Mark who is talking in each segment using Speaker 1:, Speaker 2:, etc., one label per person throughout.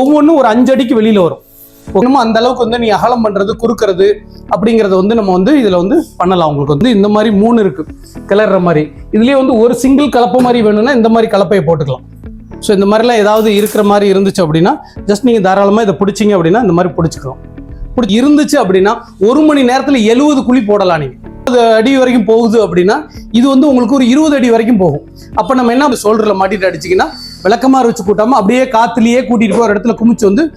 Speaker 1: ஒவ்வொன்றும் ஒரு அஞ்சு அடிக்கு வெளியில வரும். நம்ம அந்த அளவுக்கு வந்து நீ அகலம் பண்றது குறுக்கிறது அப்படிங்கறத வந்து நம்ம வந்து இதுல வந்து பண்ணலாம். உங்களுக்கு வந்து இந்த மாதிரி மூணு இருக்கு. கிளற மாதிரி. இதுலயே வந்து ஒரு சிங்கிள் கலப்பை மாதிரி வேணும்னா இந்த மாதிரி கலப்பையை போட்டுக்கலாம். ஸோ இந்த மாதிரிலாம் ஏதாவது இருக்கிற மாதிரி இருந்துச்சு அப்படின்னா ஜஸ்ட் நீங்கள் தாராளமாக இதை பிடிச்சிங்க அப்படின்னா இந்த மாதிரி பிடிச்சிக்கலாம். பிடிச்சி இருந்துச்சு அப்படின்னா ஒரு மணி நேரத்தில் எழுபது குழி போடலாம் நீங்கள் முப்பது அடி வரைக்கும் போகுது அப்படின்னா இது வந்து உங்களுக்கு ஒரு இருபது அடி வரைக்கும் போகும். அப்போ நம்ம என்ன சோல்டரில் மாட்டிட்டு அடிச்சிங்கன்னா விளக்கமாறு வச்சு கூட்டாமல் அப்படியே காத்துலயே கூட்டிட்டு போய் ஒரு இடத்துல குமிச்சு வந்து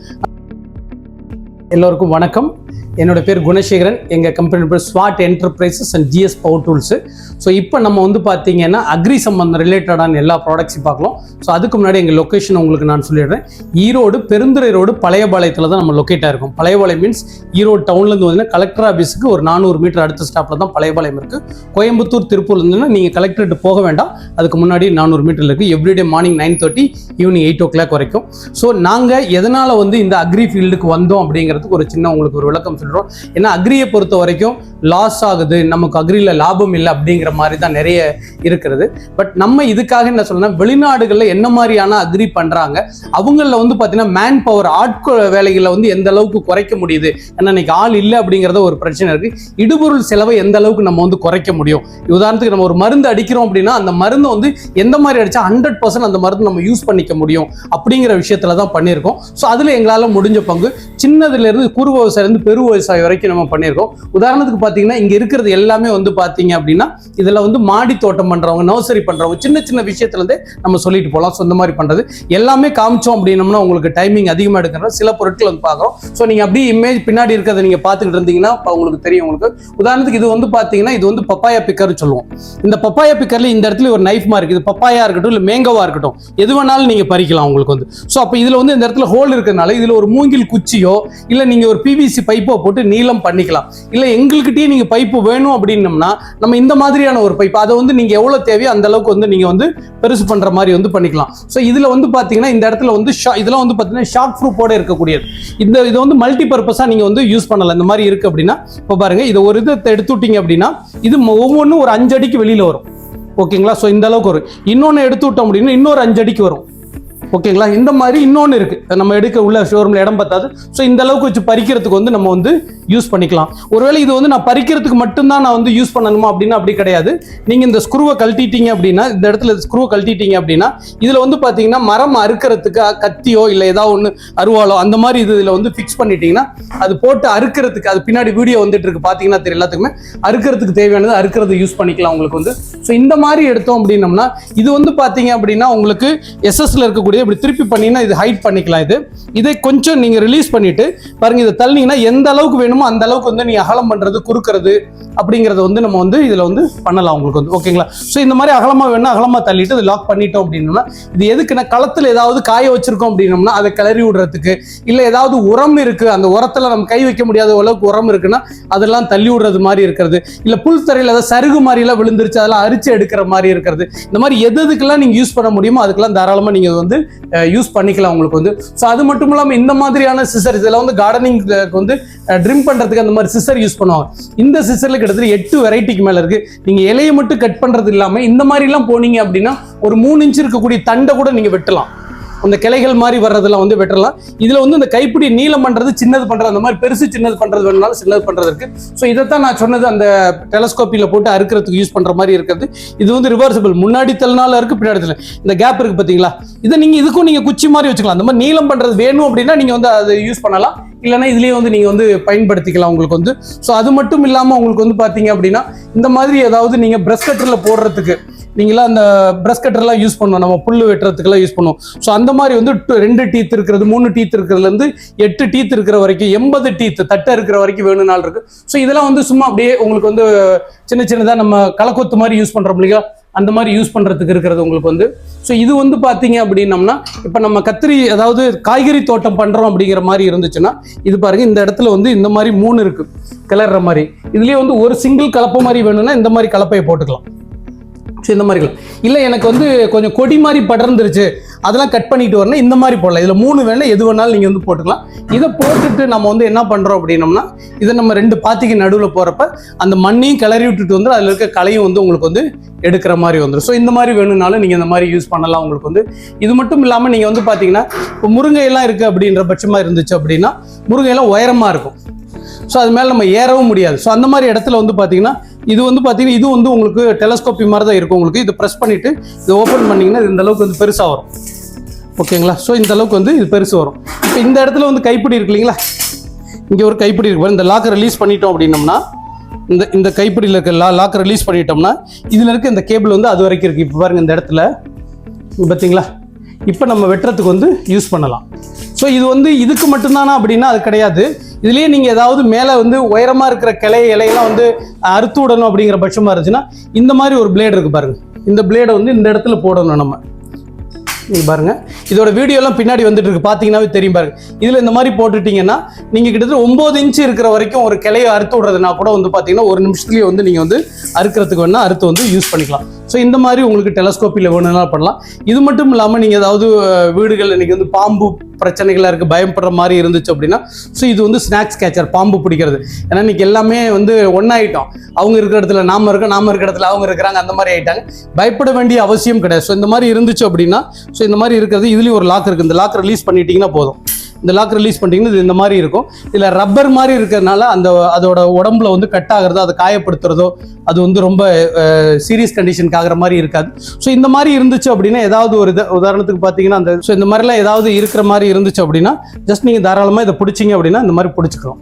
Speaker 1: எல்லோருக்கும் வணக்கம். என்னோட பேர் குணசேகரன். எங்கள் கம்பெனி பேர் swat enterprises and GS power tools so இப்போ நம்ம வந்து பார்த்தீங்கன்னா அக்ரி சம்பந்தம் ரிலேட்டடான எல்லா ப்ராடக்ட்ஸையும் பார்க்கலாம். ஸோ அதுக்கு முன்னாடி எங்கள் லொக்கேஷன் உங்களுக்கு நான் சொல்லிடுறேன். ஈரோடு பெருந்துறை ரோடு பழையபாளையத்தில் தான் நம்ம லொக்கேட்டாக இருக்கும் பழையபாளையம் மீன்ஸ் ஈரோடு டவுன்லேருந்து வந்தீங்கன்னா கலெக்டர் ஆஃபீஸுக்கு ஒரு நானூறு மீட்டர் அடுத்த ஸ்டாப்பில் தான் பழையபாளையம் இருக்குது கோயம்புத்தூர் திருப்பூர்லேருந்துன்னா நீங்கள் கலெக்டரேட் போக வேண்டாம். அதுக்கு முன்னாடி நானூறு மீட்டர் இருக்குது everyday morning nine thirty evening eight o'clock வரைக்கும். ஸோ நாங்கள் எதனால் வந்து இந்த அக்ரி ஃபீல்டுக்கு வந்தோம் அப்படிங்கிறதுக்கு ஒரு சின்ன உங்களுக்கு ஒரு விளக்கம் சொல்கிறோம் ஏன்னா அக்ரியை பொறுத்த வரைக்கும் லாஸ் ஆகுது. நமக்கு அக்ரியில் லாபம் இல்லை அப்படிங்கிற மாதிரி தான் நிறைய இருக்கிறது. பட் நம்ம இதுக்காக என்ன சொல்லணும் வெளிநாடுகளில் என்ன மாதிரியான அக்ரி பண்ணுறாங்க அவங்களில் வந்து பார்த்தீங்கன்னா மேன் பவர் ஆட்கொ வேலைகளை வந்து எந்த அளவுக்கு குறைக்க முடியுது? ஏன்னா இன்னைக்கு ஆள் இல்லை அப்படிங்கிறத ஒரு பிரச்சனை இருக்குது இடுபொருள் செலவை எந்த அளவுக்கு நம்ம வந்து குறைக்க முடியும்? உதாரணத்துக்கு நம்ம ஒரு மருந்து அடிக்கிறோம் அப்படின்னா அந்த மருந்து வந்து எந்த மாதிரி அடித்தா ஹண்ட்ரட் பர்சன்ட் அந்த மருந்து நம்ம யூஸ் பண்ணிக்க முடியும்? அப்படிங்கிற விஷயத்தில் தான் பண்ணியிருக்கோம். ஸோ அதில் எங்களால் முடிஞ்ச பங்கு சின்னதுலேருந்து குறு விவசாயிலேருந்து பெரு விவசாயம் வரைக்கும் நம்ம பண்ணியிருக்கோம். உதாரணத்துக்கு பார்த்தீங்கன்னா இங்கே இருக்கிறது எல்லாமே வந்து பார்த்தீங்க அப்படின்னா இதில் வந்து மாடி தோட்டம் பண்ணுறவங்க நர்சரி பண்ணுறவங்க சின்ன சின்ன விஷயத்துலேருந்தே நம்ம சொல்லிட்டு போகலாம். ஸோ இந்த மாதிரி பண்ணுறது எல்லாமே காமிச்சோம் அப்படின்னம்னா உங்களுக்கு டைமிங் அதிகமாக எடுக்கிற சில பொருட்கள் வந்து பார்க்குறோம். ஸோ நீங்கள் அப்படியே இமேஜ் பின்னாடி இருக்கிறத நீங்கள் பார்த்துக்கிட்டு இருந்தீங்கன்னா உங்களுக்கு தெரியும் உங்களுக்கு. உதாரணத்துக்கு இது வந்து பார்த்தீங்கன்னா இது வந்து பப்பாயா பிக்கர் சொல்லுவோம். இந்த பப்பாயா பிக்கர்ல இந்த இடத்துல ஒரு நைஃப் மாதிரி இருக்குது பப்பாயா இருக்கட்டும் இல்லை மேங்கவா இருக்கட்டும் எது வேணாலும் நீங்கள் பறிக்கலாம் உங்களுக்கு வந்து. ஸோ அப்போ இதில் வந்து இந்த இடத்துல ஹோல் இருக்கிறதுனால இதில் ஒரு மூங்கில் குச்சியோ இல்லை நீங்கள் ஒரு பிவிசி பைப்போ போட்டு நீளம் பண்ணிக்கலாம். இல்லை எங்கள்கிட்டயே நீங்கள் பைப்பு வேணும் அப்படின்னம்னா நம்ம இந்த மாதிரியான ஒரு பைப் அதை வந்து நீங்கள் எவ்வளோ தேவையோ அந்த அளவுக்கு வந்து நீங்கள் வந்து பெருசு பண்ணுற மாதிரி வந்து பண்ணிக்கலாம். ஸோ இதில் வந்து பார்த்தீங்கன்னா இந்த இடத்துல வந்து ஷா இதெல்லாம் வந்து பார்த்தீங்கன்னா ஷார்ட் ப்ரூஃபோடு இருக்கக்கூடியது. இந்த இது வந்து மல்டி பர்பஸாக நீங்கள் வந்து யூஸ் பண்ணலாம். இந்த மாதிரி இருக்குது அப்படின்னா இப்போ பாருங்கள் இதை ஒரு இதை எடுத்து விட்டீங்க அப்படின்னா இது ஒவ்வொன்றும் ஒரு அஞ்சு அடிக்கு வெளியில் வரும். ஓகேங்களா? ஸோ இந்த அளவுக்கு வரும். இன்னொன்று எடுத்து விட்டோம் அப்படின்னா இன்னொரு அஞ்சு அடிக்கு வரும். ஓகேங்களா? இந்த மாதிரி இன்னொன்று இருக்கு. நம்ம எடுக்க உள்ள ஷோரூமில் இடம் பத்தாது ஸோ இந்த அளவுக்கு வச்சு பறிக்கிறதுக்கு வந்து நம்ம வந்து யூஸ் பண்ணிக்கலாம். ஒருவேளை இது வந்து நான் பறிக்கிறதுக்கு மட்டும்தான் நான் வந்து யூஸ் பண்ணணுமா அப்படின்னா அப்படி கிடையாது. நீங்கள் இந்த ஸ்க்ரூவை கழட்டிட்டீங்க அப்படின்னா இந்த இடத்துல ஸ்க்ரூவை கழட்டிட்டீங்க அப்படின்னா இதில் வந்து பார்த்தீங்கன்னா மரம் அறுக்கிறதுக்கு கத்தியோ இல்லை ஏதாவது ஒன்று அருவாளோ அந்த மாதிரி இது இதில் வந்து ஃபிக்ஸ் பண்ணிட்டீங்கன்னா அது போட்டு அறுக்கிறதுக்கு அது பின்னாடி வீடியோ வந்துட்டு இருக்கு. பார்த்தீங்கன்னா தெரியும் எல்லாத்துக்குமே. அறுக்கிறதுக்கு தேவையானது அறுக்கிறது யூஸ் பண்ணிக்கலாம் உங்களுக்கு வந்து. ஸோ இந்த மாதிரி எடுத்தோம் அப்படின்னம்னா இது வந்து பார்த்தீங்க அப்படின்னா உங்களுக்கு எஸ்எஸ்ல இருக்கக்கூடிய இப்படி திருப்பி பண்ணீங்கன்னா இது ஹைட் பண்ணிக்கலாம் இது. இதை கொஞ்சம் நீங்கள் ரிலீஸ் பண்ணிட்டு பாருங்க இதை தள்ளிங்கன்னா எந்த அளவுக்கு வேணும் அந்த அளவுக்கு வந்து நீ அகலம் பண்றது குறுக்கிறது அப்படிங்கறத வந்து நம்ம வந்து இதுல வந்து பண்ணலாம் உங்களுக்கு வந்து. ஓகேங்களா ஸோ இந்த மாதிரி அகலமா வேணும் அகலமா தள்ளிட்டு இது லாக் பண்ணிட்டோம் அப்படின்னா இது எதுக்குன்னா களத்துல ஏதாவது காய வச்சிருக்கோம் அப்படின்னம்னா அதை கிளறி விடுறதுக்கு இல்ல ஏதாவது உரம் இருக்கு அந்த உரத்துல நம்ம கை வைக்க முடியாத அளவுக்கு உரம் இருக்குன்னா அதெல்லாம் தள்ளி விடுறது மாதிரி இருக்கிறது. இல்ல புல் தரையில் ஏதாவது சருகு மாதிரி எல்லாம் விழுந்துருச்சு அதெல்லாம் அரிச்சு எடுக்கிற மாதிரி இருக்கிறது. இந்த மாதிரி எது எதுக்கெல்லாம் நீங்க யூஸ் பண்ண முடியுமோ அதுக்கெல்லாம் தாராளமா நீங்க வந்து யூஸ் பண்ணிக்கலாம் உங்களுக்கு வந்து. ஸோ அது மட்டும் இல்லாமல் இந்த மாதிரியான சிசர் இதெல்லாம் வந்து கார்டனிங் வந்து ட்ரிம் பண்றதுக்கு அந்த மாதிரி சிசர் யூஸ் பண்ணுவாங்க. இந்த சிசர்ல கிட்டத்தட்ட எட்டு வெரைட்டிக்கு மேல இருக்கு. நீங்க இலையை மட்டும் கட் பண்றது இல்லாம இந்த மாதிரி எல்லாம் போனீங்க அப்படின்னா ஒரு மூணு இன்ச் இருக்கக்கூடிய தண்டை கூட நீங்க வெட்டலாம். அந்த கிளைகள் மாதிரி வர்றதெல்லாம் வந்து வெட்டலாம். இதுல வந்து இந்த கைப்பிடி நீளம் பண்றது சின்னது பண்ணுறது அந்த மாதிரி பெருசு சின்னது பண்றது வேணுனாலும் சின்னது பண்றது இருக்கு. ஸோ இதைத்தான் நான் சொன்னது அந்த டெலஸ்கோப்பில போட்டு அறுக்கிறதுக்கு யூஸ் பண்ற மாதிரி இருக்கிறது இது வந்து ரிவர்சபிள் முன்னாடி தள்ளினாலும் இருக்குது பின்னாடி தள்ள. இந்த கேப் இருக்கு பாத்தீங்களா? இதை நீங்க இதுக்கும் நீங்க குச்சி மாதிரி வச்சுக்கலாம். அந்த மாதிரி நீளம் பண்றது வேணும் அப்படின்னா நீங்க வந்து அதை யூஸ் பண்ணலாம். இல்லைன்னா இதுலேயே வந்து நீங்கள் வந்து பயன்படுத்திக்கலாம் உங்களுக்கு வந்து. ஸோ அது மட்டும் இல்லாமல் உங்களுக்கு வந்து பார்த்தீங்க அப்படின்னா இந்த மாதிரி ஏதாவது நீங்கள் ப்ரெஷ் கட்டரில் போடுறதுக்கு நீங்களாம் அந்த பிரஷ் கட்டர்லாம் யூஸ் பண்ணுவோம் நம்ம புல் வெட்டுறதுக்கெல்லாம் யூஸ் பண்ணுவோம் ஸோ அந்த மாதிரி வந்து ரெண்டு டீத் இருக்கிறது மூணு டீத் இருக்கிறதுலேருந்து எட்டு டீத் இருக்கிற வரைக்கும் எண்பது டீத் தட்டை இருக்கிற வரைக்கும் வேணும் இருக்கு. ஸோ இதெல்லாம் வந்து சும்மா அப்படியே உங்களுக்கு வந்து சின்ன சின்னதாக நம்ம கலக்கொத்து மாதிரி யூஸ் பண்ணுறோம் இல்லையா அந்த மாதிரி யூஸ் பண்ணுறதுக்கு இருக்கிறது உங்களுக்கு வந்து. ஸோ இது வந்து பார்த்தீங்க அப்படின்னம்னா இப்போ நம்ம கத்திரி அதாவது காய்கறி தோட்டம் பண்ணுறோம் அப்படிங்கிற மாதிரி இருந்துச்சுன்னா இது பாருங்கள் இந்த இடத்துல வந்து இந்த மாதிரி மூணு இருக்குது கிளற மாதிரி. இதுலேயே வந்து ஒரு சிங்கிள் கலப்பை மாதிரி வேணும்னா இந்த மாதிரி கலப்பையை போட்டுக்கலாம். ஸோ இந்த மாதிரி இல்லை எனக்கு வந்து கொஞ்சம் கொடி மாதிரி படர்ந்துருச்சு. அதெல்லாம் கட் பண்ணிட்டு வரணும். இந்த மாதிரி போடலாம். இதில் மூணு வேணா எது வேணாலும் நீங்கள் வந்து போட்டுக்கலாம். இதை போட்டுட்டு நம்ம வந்து என்ன பண்ணுறோம் அப்படின்னம்னா இதை நம்ம ரெண்டு பாத்திக்கு நடுவில் போகிறப்ப அந்த மண்ணையும் கிளறி விட்டுட்டு வந்து அதில் இருக்க களையும் வந்து உங்களுக்கு வந்து எடுக்கிற மாதிரி வந்துடும் ஸோ இந்த மாதிரி வேணும்னாலும் நீங்கள் இந்த மாதிரி யூஸ் பண்ணலாம் உங்களுக்கு வந்து. இது மட்டும் இல்லாமல் நீங்கள் வந்து பார்த்தீங்கன்னா இப்போ முருங்கையெல்லாம் இருக்குது அப்படின்ற பட்சமாக இருந்துச்சு அப்படின்னா முருங்கையெல்லாம் உயரமாக இருக்கும். ஸோ அது மேலே நம்ம ஏறவும் முடியாது. ஸோ அந்த மாதிரி இடத்துல வந்து பார்த்தீங்கன்னா இது வந்து பார்த்தீங்கன்னா இது வந்து உங்களுக்கு டெலஸ்கோப்பி மாதிரி தான் இருக்கும் உங்களுக்கு. இது ப்ரெஸ் பண்ணிவிட்டு இது ஓப்பன் பண்ணிங்கன்னா இது இந்த அளவுக்கு வந்து பெருசாக வரும். ஓகேங்களா ஸோ இந்த அளவுக்கு வந்து இது பெருசு வரும். இப்போ இந்த இடத்துல வந்து கைப்பிடி இருக்கு இல்லைங்களா? இங்கே ஒரு கைப்பிடி இருக்கு இந்த லாக்கை ரிலீஸ் பண்ணிட்டோம் அப்படின்னம்னா இந்த இந்த கைப்பிடியில் இருக்க லா லாக்கை ரிலீஸ் பண்ணிட்டோம்னா இதில் இருக்க இந்த கேபிள் வந்து அது வரைக்கும் இருக்குது இப்போ பாருங்கள் இந்த இடத்துல. பார்த்தீங்களா இப்போ நம்ம வெட்டுறதுக்கு வந்து யூஸ் பண்ணலாம். ஸோ இது வந்து இதுக்கு மட்டும்தானா அப்படின்னா அது கிடையாது. இதுலேயே நீங்கள் ஏதாவது மேலே வந்து உயரமாக இருக்கிற கிளை இலையெல்லாம் வந்து அறுத்து விடணும் அப்படிங்கிற பட்சமாக இருந்துச்சுன்னா இந்த மாதிரி ஒரு பிளேடு இருக்குது பாருங்க. இந்த பிளேடை வந்து இந்த இடத்துல போடணும் நம்ம. நீங்கள் பாருங்கள் இதோட வீடியோலாம் பின்னாடி வந்துட்டு இருக்கு. பார்த்தீங்கன்னாவே தெரியும் பாருங்க. இதில் இந்த மாதிரி போட்டுட்டீங்கன்னா நீங்கள் கிட்டத்தட்ட ஒம்பது இன்ச்சு இருக்கிற வரைக்கும் ஒரு கிளையை அறுத்து விடுறதுனா கூட வந்து பார்த்தீங்கன்னா ஒரு நிமிஷத்துலேயே வந்து நீங்கள் வந்து அறுக்கிறதுக்கு வேணால் அறுத்து வந்து யூஸ் பண்ணிக்கலாம். ஸோ இந்த மாதிரி உங்களுக்கு டெலஸ்கோப்பில் வேணும்னா பண்ணலாம்? இது மட்டும் இல்லாமல் நீங்கள் ஏதாவது வீடுகள் இன்றைக்கி வந்து பாம்பு பிரச்சனைகளாக இருக்குது பயப்படுற மாதிரி இருந்துச்சு அப்படின்னா ஸோ இது வந்து ஸ்நாக்ஸ் கேச்சர் பாம்பு பிடிக்கிறது. ஏன்னா இன்றைக்கி எல்லாமே வந்து ஒன்றாயிட்டோம் அவங்க இருக்கிற இடத்துல நாம இருக்கோம் நாம இருக்கிற இடத்துல அவங்க இருக்கிறாங்க அந்த மாதிரி ஆகிட்டாங்க பயப்பட வேண்டிய அவசியம் கிடையாது. ஸோ இந்த மாதிரி இருந்துச்சு அப்படின்னா ஸோ இந்த மாதிரி இருக்கிறது இதுலேயும் ஒரு லாக் இருக்குது இந்த லாக் ரிலீஸ் பண்ணிட்டீங்கன்னா போதும். இந்த லாக் ரிலீஸ் பண்ணிட்டீங்கன்னா இது இந்த மாதிரி இருக்கும். இதில் ரப்பர் மாதிரி இருக்கிறதுனால அந்த அதோட உடம்புல வந்து கட் ஆகிறதோ அதை காயப்படுத்துறதோ அது வந்து ரொம்ப சீரியஸ் கண்டிஷனுக்கு ஆகிற மாதிரி இருக்காது. ஸோ இந்த மாதிரி இருந்துச்சு அப்படின்னா ஏதாவது ஒரு இது உதாரணத்துக்கு பார்த்தீங்கன்னா அந்த ஸோ இந்த மாதிரிலாம் ஏதாவது இருக்கிற மாதிரி இருந்துச்சு அப்படின்னா ஜஸ்ட் நீங்கள் தாராளமாக இதை பிடிச்சிங்க அப்படின்னா இந்த மாதிரி பிடிச்சிக்கிறோம்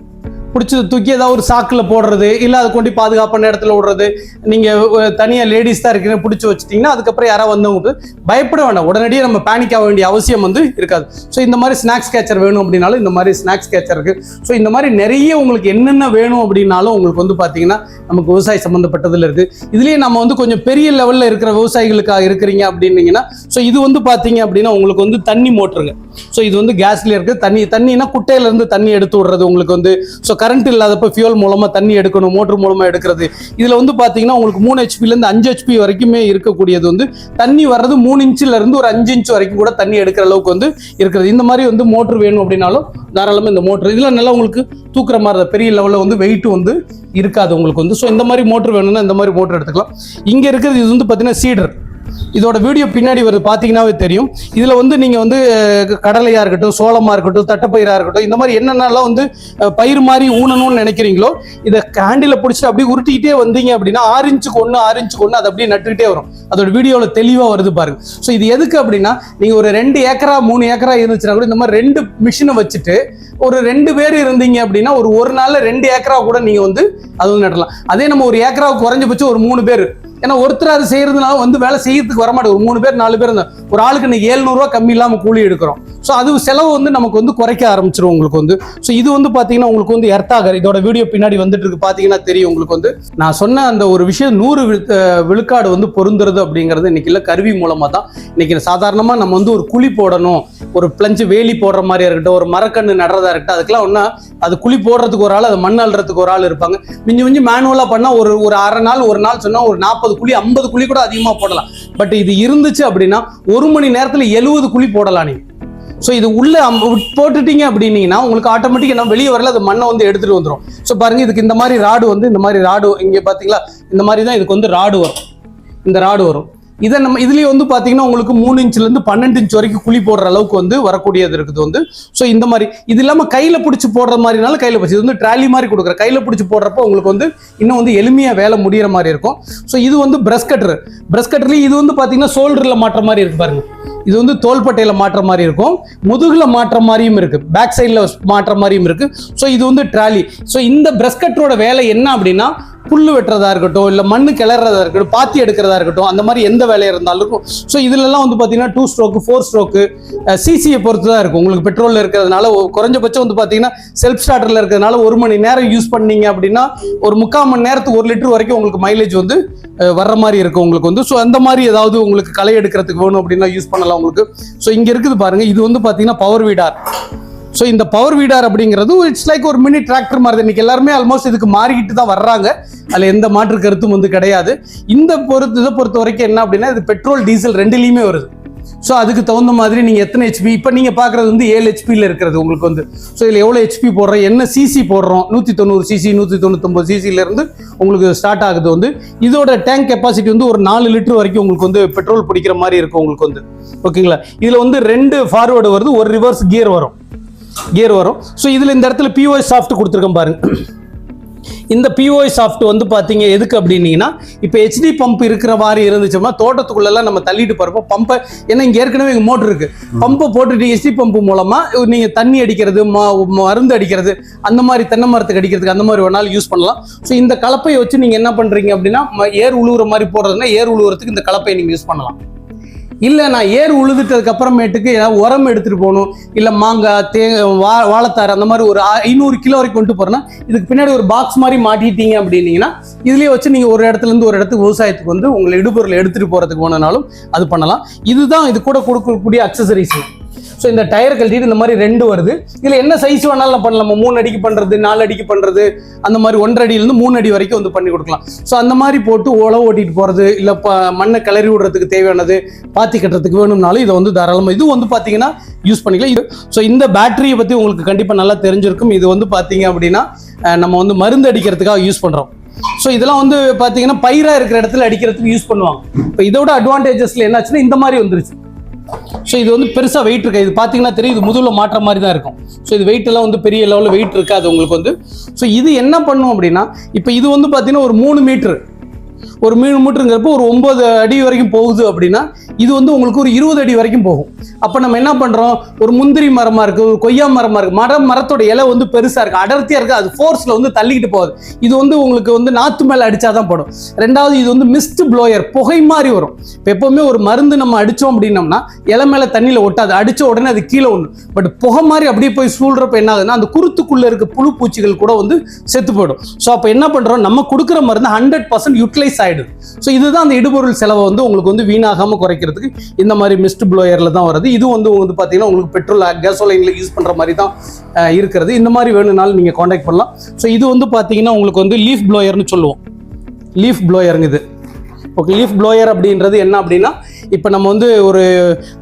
Speaker 1: பிடிச்சி தூக்கி ஏதாவது ஒரு சாக்கில் போடுறது இல்லை அதை கொண்டு பாதுகாப்பான இடத்துல விடுறது. நீங்கள் தனியாக லேடிஸ் தான் இருக்கீங்க பிடிச்சி வச்சிட்டிங்கன்னா அதுக்கப்புறம் யாராவது வந்தவங்க வந்து பயப்பட வேண்டாம் உடனடியே நம்ம பேனிக் ஆக வேண்டிய அவசியம் வந்து இருக்காது. ஸோ இந்த மாதிரி ஸ்நாக்ஸ் கேச்சர் வேணும் அப்படின்னாலும் இந்த மாதிரி ஸ்நாக்ஸ் கேச்சர் இருக்குது ஸோ இந்த மாதிரி நிறைய உங்களுக்கு என்னென்ன வேணும் அப்படின்னாலும் உங்களுக்கு வந்து பார்த்தீங்கன்னா நமக்கு விவசாய சம்மந்தப்பட்டதில் இருக்குது இதுலேயே நம்ம வந்து கொஞ்சம் பெரிய லெவலில் இருக்கிற விவசாயிகளுக்காக இருக்கிறீங்க அப்படின்னீங்கன்னா ஸோ இது வந்து பார்த்தீங்க அப்படின்னா உங்களுக்கு வந்து தண்ணி மோட்டருங்க. ஸோ இது வந்து கேஸ்லேயே இருக்குது தண்ணி தண்ணினா குட்டையிலேருந்து தண்ணி எடுத்து விடுறது உங்களுக்கு வந்து ஸோ கரண்ட் இல்லாதப்ப ஃபியூல் மூலமாக தண்ணி எடுக்கணும் மோட்டர் மூலமாக எடுக்கிறது. இதில் வந்து பார்த்தீங்கன்னா உங்களுக்கு மூணு ஹெச்பிலேருந்து அஞ்சு ஹெச்பி வரைக்குமே இருக்கக்கூடியது வந்து தண்ணி வர்றது மூணு இன்ச்சில் இருந்து ஒரு அஞ்சு இன்ச் வரைக்கும் கூட தண்ணி எடுக்கிற அளவுக்கு வந்து இருக்கிறது இந்த மாதிரி வந்து மோட்டர் வேணும் அப்படின்னாலும் தாராளமாக இந்த மோட்டர் இதில் நல்லா உங்களுக்கு தூக்குற மாதிரி தான். பெரிய லெவலில் வந்து வெயிட் வந்து இருக்காது உங்களுக்கு வந்து. ஸோ இந்த மாதிரி மோட்டர் வேணும்னா இந்த மாதிரி மோட்டர் எடுத்துக்கலாம். இங்கே இருக்கிறது இது வந்து பார்த்தீங்கன்னா சீடர் இதோட வீடியோ பின்னாடி வருது பார்த்தீங்கன்னாவே தெரியும். இதில் வந்து நீங்கள் வந்து கடலையாக இருக்கட்டும் சோளமாக இருக்கட்டும் தட்டப்பயிராக இருக்கட்டும் இந்த மாதிரி என்னென்னலாம் வந்து பயிர் மாதிரி ஊனணும்னு நினைக்கிறீங்களோ இதை ஹேண்டில் பிடிச்சிட்டு அப்படியே உருட்டிக்கிட்டே வந்தீங்க அப்படின்னா ஆரஞ்சுக்கு ஒன்று ஆரஞ்சுக்கு ஒன்று அது அப்படியே நட்டுக்கிட்டே வரும். அதோட வீடியோவில் தெளிவாக வருது பாருங்க. ஸோ இது எதுக்கு அப்படின்னா நீங்கள் ஒரு ரெண்டு ஏக்கரா மூணு ஏக்கரா இருந்துச்சுன்னா கூட இந்த மாதிரி ரெண்டு மிஷினை வச்சுட்டு ஒரு ரெண்டு பேர் இருந்தீங்க அப்படின்னா ஒரு ஒரு நாளில் ரெண்டு ஏக்கரா கூட நீங்கள் வந்து அது வந்து நடலாம். அதே நம்ம ஒரு ஏக்கராவுக்கு குறைஞ்சபட்சம் ஒரு மூணு பேர் ஏன்னா ஒருத்தர் அது செய்யறதுனால வந்து வேலை செய்யறதுக்கு வரமாட்டேன் ஒரு மூணு பேர் நாலு பேர் இருந்தா ஒரு ஆளுக்கு இன்னைக்கு ஏழ்நூறுவா கம்மி இல்லாமல் கூலி எடுக்கிறோம். ஸோ அது செலவு வந்து நமக்கு வந்து குறைக்க ஆரம்பிச்சிடும் உங்களுக்கு வந்து. ஸோ இது வந்து பார்த்தீங்கன்னா உங்களுக்கு வந்து எர்த்தாகர் இதோட வீடியோ பின்னாடி வந்துட்டு இருக்கு. பார்த்தீங்கன்னா தெரியும் உங்களுக்கு வந்து. நான் சொன்ன அந்த ஒரு விஷயம் நூறு விழுக்காடு வந்து பொருந்துறது அப்படிங்கிறது இன்னைக்கு இல்லை. கருவி மூலமாக தான் இன்னைக்கு சாதாரணமாக நம்ம வந்து ஒரு குழி போடணும். ஒரு பிளஞ்சு வேலி போடுற மாதிரியா இருக்கட்டும் ஒரு மரக்கன்று நடுறதா இருக்கட்டும் அதுக்கெல்லாம் ஒன்றா அது குழி போடுறதுக்கு ஒரு ஆள் அது மண் அள்ளுறதுக்கு ஒரு ஆள் இருப்பாங்க. மிஞ்சி மிஞ்சி மேனுவலாக பண்ணால் ஒரு ஒரு அரை நாள் ஒரு நாள் சொன்னால் ஒரு நாற்பது குழி ஐம்பது குழி கூட அதிகமாக போடலாம். பட் இது இருந்துச்சு அப்படின்னா ஒரு மணி நேரத்தில் எழுபது குழி போடலாம் நீங்கள் ஸோ இது உள்ள போட்டுட்டீங்க அப்படின்னீங்கன்னா உங்களுக்கு ஆட்டோமேட்டிக் என்ன வெளியே வரல அது மண்ணை வந்து எடுத்துகிட்டு வந்துடும் ஸோ பாருங்க இதுக்கு இந்த மாதிரி ராடு வந்து இந்த மாதிரி ராடு இங்கே பார்த்தீங்களா இந்த மாதிரி தான் இதுக்கு வந்து ராடு வரும். இந்த ராடு வரும். இதை நம்ம இதுலேயே வந்து பாத்தீங்கன்னா உங்களுக்கு மூணு இன்ச்ல இருந்து பன்னெண்டு இன்ச் வரைக்கும் குழி போடுற அளவுக்கு வந்து வரக்கூடியது இருக்குது வந்து. ஸோ இந்த மாதிரி இது இல்லாம கையில பிடிச்சி போடுற மாதிரினால கையில பிடிச்சி இது வந்து ட்ராலி மாதிரி கொடுக்குற கையில பிடிச்சி போடுறப்போ உங்களுக்கு வந்து இன்னும் வந்து எளிமையா வேலை முடியிற மாதிரி இருக்கும். ஸோ இது வந்து பிரஷ் கட்டர் பிரஷ் கட்டர்லயும் இது வந்து பாத்தீங்கன்னா ஷோல்டர்ல மாட்டுற மாதிரி இருக்கு பாருங்க. இது வந்து தோள்பட்டையில் மாட்டுற மாதிரி இருக்கும். முதுகுல மாட்டுற மாதிரியும் இருக்கு. பேக் சைடில் மாட்டுற மாதிரியும் இருக்கு. ஸோ இது வந்து ட்ராலி. ஸோ இந்த பிரஷ் கட்டரோட வேலை என்ன அப்படின்னா புல்லு வெட்டுறதா இருக்கட்டும் இல்லை மண் கிளறதா இருக்கட்டும் பாத்தி எடுக்கிறதா இருக்கட்டும் அந்த மாதிரி எந்த வேலையாக இருந்தாலும் இருக்கும். ஸோ இதுலலாம் வந்து பார்த்தீங்கன்னா டூ ஸ்ட்ரோக்கு ஃபோர் ஸ்ட்ரோக்கு சிசியை பொறுத்து தான் இருக்கும். உங்களுக்கு பெட்ரோலில் இருக்கிறதுனால குறைஞ்சபட்சம் வந்து பார்த்தீங்கன்னா செல்ஃப் ஸ்டார்டரில் இருக்கிறதுனால ஒரு மணி நேரம் யூஸ் பண்ணீங்க அப்படின்னா ஒரு முக்கால் மணி நேரத்துக்கு ஒரு லிட்டர் வரைக்கும் உங்களுக்கு மைலேஜ் வந்து வர்ற மாதிரி இருக்கும் உங்களுக்கு வந்து. ஸோ அந்த மாதிரி ஏதாவது உங்களுக்கு களை எடுக்கிறதுக்கு வேணும் அப்படின்னா யூஸ் பண்ணலாம் உங்களுக்கு. ஸோ இங்கே இருக்குது பாருங்கள் இது வந்து பார்த்தீங்கன்னா பவர் வீடார். ஸோ இந்த பவர் வீடார் அப்படிங்கிறது இட்ஸ் லைக் ஒரு மினி டிராக்டர் மாதிரி. இன்றைக்கி இன்னைக்கு எல்லாருமே ஆல்மோஸ்ட் இதுக்கு மாறிக்கிட்டு தான் வர்றாங்க. அதில் எந்த மாற்று கருத்தும் வந்து கிடையாது. இந்த பொறுத்து இதை பொறுத்த வரைக்கும் என்ன அப்படின்னா இது பெட்ரோல் டீசல் ரெண்டுலேயுமே வருது. ஸோ அதுக்கு தகுந்த மாதிரி நீங்கள் எத்தனை ஹெச்பி இப்போ நீங்கள் பார்க்குறது வந்து ஏழு ஹெச்பியில் இருக்கிறது உங்களுக்கு வந்து. ஸோ இதில் எவ்வளோ ஹெச்பி போடுறோம் என்ன சிசி போடுறோம் நூற்றி தொண்ணூறு சிசி நூற்றி தொண்ணூத்தொம்பது சிசிலேருந்து உங்களுக்கு ஸ்டார்ட் ஆகுது வந்து. இதோட டேங்க் கெப்பாசிட்டி வந்து ஒரு நாலு லிட்டர் வரைக்கும் உங்களுக்கு வந்து பெட்ரோல் பிடிக்கிற மாதிரி இருக்கும் உங்களுக்கு வந்து. ஓகேங்களா இதில் வந்து ரெண்டு ஃபார்வேர்டு வருது ஒரு ரிவர்ஸ் கியர் வரும். கியர் வரும். ஸோ இதில் இந்த இடத்துல பிஓஎஸ் சாஃப்ட் கொடுத்துருக்கேன் பாருங்க. இந்த பிஓஐ சாஃப்ட் வந்து பார்த்தீங்க எதுக்கு அப்படின்னீங்கன்னா இப்போ ஹெச்டி பம்ப் இருக்கிற மாதிரி இருந்துச்சோம்னா தோட்டத்துக்குள்ளெல்லாம் நம்ம தள்ளிட்டு போகிறப்போ பம்பை ஏன்னா இங்கே ஏற்கனவே இங்கே மோட்ரு இருக்கு. பம்பை போட்டுட்டு ஹெச்டி பம்ப் மூலமாக நீங்கள் தண்ணி அடிக்கிறது ம- மருந்து அடிக்கிறது அந்த மாதிரி தென்னை மரத்துக்கு அடிக்கிறதுக்கு அந்த மாதிரி வேணாலும் யூஸ் பண்ணலாம். ஸோ இந்த கலப்பையை வச்சு நீங்கள் என்ன பண்ணுறீங்க அப்படின்னா ம- ஏர் உழுவுற மாதிரி போடுறதுன்னா ஏர் உழுவுறதுக்கு இந்த கலப்பையை நீங்கள் யூஸ் பண்ணலாம். இல்லை நான் ஏர் உழுதுட்டதுக்கு அப்புறமேட்டுக்கு ஏதாவது உரம் எடுத்துகிட்டு போகணும். இல்லை மாங்காய் தே வா வாழைத்தார் அந்த மாதிரி ஒரு ஐநூறு கிலோ வரைக்கும் கொண்டு போகிறேன்னா இதுக்கு பின்னாடி ஒரு பாக்ஸ் மாதிரி மாட்டிட்டீங்க அப்படின்னீங்கன்னா இதுலேயே வச்சு நீங்கள் ஒரு இடத்துல இருந்து ஒரு இடத்துக்கு விவசாயத்துக்கு வந்து உங்களை இடுபொருள் எடுத்துகிட்டு போகிறதுக்கு போனாலும் அது பண்ணலாம். இதுதான் இது கூட கொடுக்கக்கூடிய அக்சசரிஸ் ஸோ இந்த டயர் கழட்டிட்டு இந்த மாதிரி ரெண்டு வருது. இதில் என்ன சைஸ் வேணாலும் பண்ணலாம். நம்ம மூணு அடிக்கு பண்ணுறது நாலு அடிக்கு பண்ணுறது அந்த மாதிரி ஒன்றரை அடியிலேருந்து மூணு அடி வரைக்கும் வந்து பண்ணி கொடுக்கலாம். ஸோ அந்த மாதிரி போட்டு உழவு ஓட்டிட்டு போகிறது இல்லை ப மண்ணை கிளறி விடுறதுக்கு தேவையானது பாத்தி கட்டுறதுக்கு வேணும்னாலும் இதை வந்து தாராளமாக இதுவும் வந்து பார்த்தீங்கன்னா யூஸ் பண்ணிக்கலாம். இது ஸோ இந்த பேட்டரியை பற்றி உங்களுக்கு கண்டிப்பாக நல்லா தெரிஞ்சிருக்கும். இது வந்து பார்த்தீங்க அப்படின்னா நம்ம வந்து மருந்து அடிக்கிறதுக்காக யூஸ் பண்ணுறோம் ஸோ இதெல்லாம் வந்து பார்த்தீங்கன்னா பயிராக இருக்கிற இடத்துல அடிக்கிறதுக்கு யூஸ் பண்ணுவாங்க. இப்போ இதோட அட்வான்டேஜஸ்ல என்னாச்சுன்னா இந்த மாதிரி வந்துருச்சு. ஸோ இது வந்து பெருசாக வெயிட் இருக்கு இது பார்த்தீங்கன்னா தெரியும் இது முதுகில் மாற்ற மாதிரி தான் இருக்கும். ஸோ இது வெயிட் எல்லாம் வந்து பெரிய லெவலில் வெயிட் இருக்காது உங்களுக்கு வந்து. ஸோ இது என்ன பண்ணும் அப்படின்னா இப்போ இது வந்து பார்த்தீங்கன்னா ஒரு மூணு மீட்ரு ஒரு மூணு மீட்டருங்கிறப்போ ஒரு ஒன்பது அடி வரைக்கும் போகுது அப்படின்னா இது வந்து உங்களுக்கு ஒரு இருபது அடி வரைக்கும் போகும். அப்போ நம்ம என்ன பண்ணுறோம் ஒரு முந்திரி மரமாக இருக்குது ஒரு கொய்யா மரமாக இருக்குது மரம் மரத்தோட இலை வந்து பெருசாக இருக்குது அடர்த்தியாக இருக்குது அது ஃபோர்ஸில் வந்து தள்ளிக்கிட்டு போகுது. இது வந்து உங்களுக்கு வந்து நாற்று மேலே அடித்தா தான் படும். ரெண்டாவது இது வந்து மிஸ்ட் ப்ளோயர் புகை மாதிரி வரும். இப்போ எப்போவுமே ஒரு மருந்து நம்ம அடித்தோம் அப்படின்னம்னா இலை மேலே தண்ணியில் ஒட்டாது அடித்த உடனே அது கீழே ஒன்று பட் புகை மாதிரி அப்படியே போய் சூழ்கிறப்ப என்ன ஆகுதுன்னா அந்த குருத்துக்குள்ளே இருக்க புழு பூச்சிகள் கூட வந்து செத்து போயிடும். ஸோ அப்போ என்ன பண்ணுறோம் நம்ம கொடுக்குற மருந்து ஹண்ட்ரட் பர்சன்ட் யூட்டிலைஸ் ஆகிடும் ஸோ இதுதான் அந்த இடுபொருள் செலவை வந்து உங்களுக்கு வந்து வீணாகாமல் குறைக்கிறதுக்கு இந்த மாதிரி மிஸ்ட் ப்ளோயரில் தான் வருது. இது வந்து வந்து பார்த்தீங்கன்னா உங்களுக்கு பெட்ரோல் கேசோலைனில் யூஸ் பண்ணுற மாதிரி தான் இருக்கிறது. இந்த மாதிரி வேணும்னாலும் நீங்கள் காண்டாக்ட் பண்ணலாம். ஸோ இது வந்து பார்த்தீங்கன்னா உங்களுக்கு வந்து லீஃப் ப்ளோயர்னு சொல்லுவோம். லீஃப் ப்ளோயருங்க இது. ஓகே லீஃப் ப்ளோயர் அப்படின்றது என்ன அப்படின்னா இப்போ நம்ம வந்து ஒரு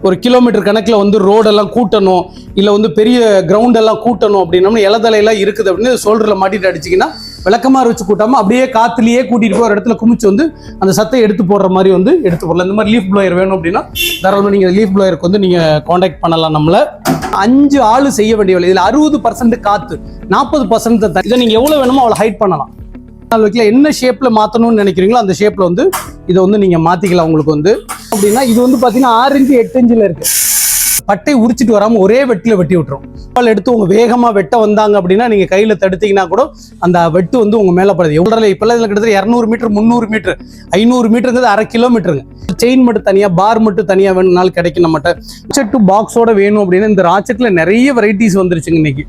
Speaker 1: ஒரு கிலோமீட்டர் கணக்கில் வந்து ரோடெல்லாம் கூட்டணும் இல்லை வந்து பெரிய கிரவுண்டெல்லாம் கூட்டணும் அப்படின்னோம்னா இலதலையெல்லாம் இருக்குது அப்படின்னு சோல்டரில் மாட்டிட்டு அடிச்சிங்கன்னா விளக்கமாறு வச்சு கூட்டாமல் அப்படியே காற்றுலேயே கூட்டிகிட்டு போய் ஒரு இடத்துல குமிச்சு வந்து அந்த சத்தை எடுத்து போடுற மாதிரி வந்து எடுத்து போடலாம். இந்த மாதிரி லீஃப் ப்ளோயர் வேணும் அப்படின்னா தாராளமாக நீங்கள் லீஃப் ப்ளோயருக்கு வந்து நீங்கள் காண்டாக்ட் பண்ணலாம் நம்மளை. அஞ்சு ஆள் செய்ய வேண்டிய வேலை. இதில் அறுபது பர்சன்ட் காற்று நாற்பது பர்சன்ட் இதை நீங்கள் எவ்வளோ வேணுமோ அவ்வளோ ஹைட் பண்ணலாம். நாள் வைக்கல என்ன ஷேப்பில் மாற்றணும்னு நினைக்கிறீங்களோ அந்த ஷேப்பில் வந்து இதை வந்து நீங்கள் மாற்றிக்கலாம் உங்களுக்கு வந்து. அப்படின்னா இது வந்து பார்த்தீங்கன்னா ஆறு இன்ச்சு எட்டு இன்ச்சில் இருக்குது பட்டை உரிச்சிட்டு வராமல் ஒரே வெட்டில வெட்டி விட்டுரும். பால் எடுத்து உங்கள் வேகமாக வெட்ட வந்தாங்க அப்படின்னா நீங்கள் கையில் தடுத்தீங்கன்னா கூட அந்த வெட்டு வந்து உங்கள் மேலே படுது. எவ்வளோ இப்போல்லாம் இதில் கிட்டத்தட்ட இரநூறு மீட்டர் முந்நூறு மீட்டர் ஐநூறு மீட்டருங்கிறது அரை கிலோமீட்டருங்க. செயின் மட்டும் தனியாக பார் மட்டும் தனியாக வேணும்னாலும் கிடைக்கும் நம்மகிட்ட. ராச்செட்டு பாக்ஸோட வேணும் அப்படின்னா இந்த ராச்செட்டில் நிறைய வெரைட்டிஸ் வந்துருச்சுங்க இன்னைக்கு.